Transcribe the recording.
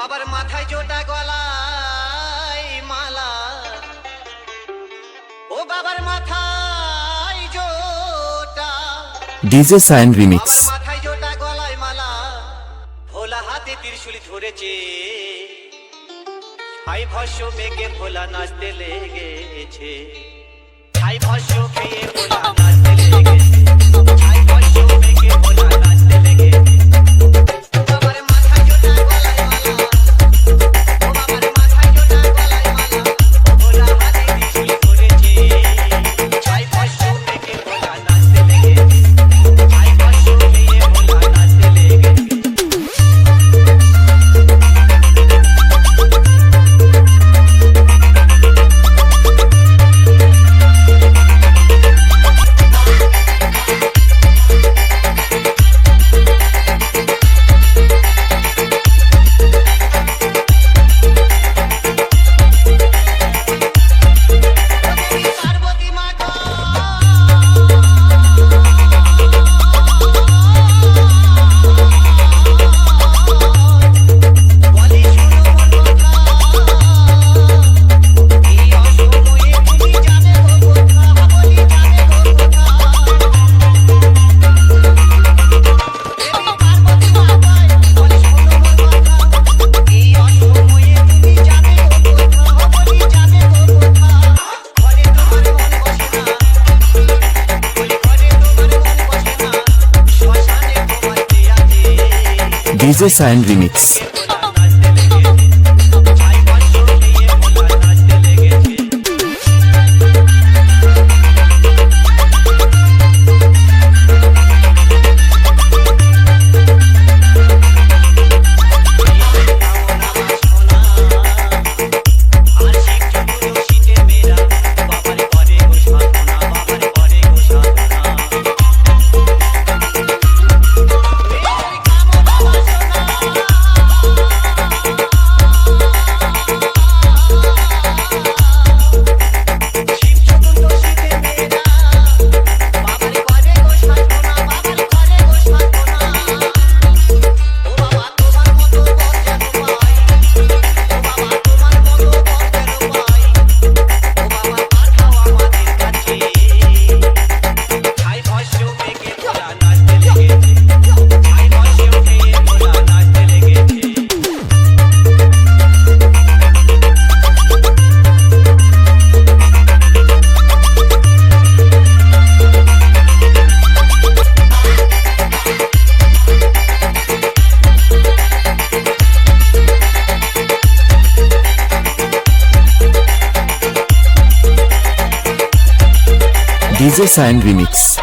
বাবার মাথায় জোটা গলায় মালা। ও বাবার মাথায় জোটা। ডিজে সাইন রিমিক্স। মাথায় জোটা মালা। ভোলা হাতে তিরশুলি ধরেছে। আই ভস্য মেঘে ভোলা নাচতে লেগেছে। আই ভস্য খেয়ে ভোলা নাচতে লেগেছে। DJ Sign Remix This DJ Sign Remix.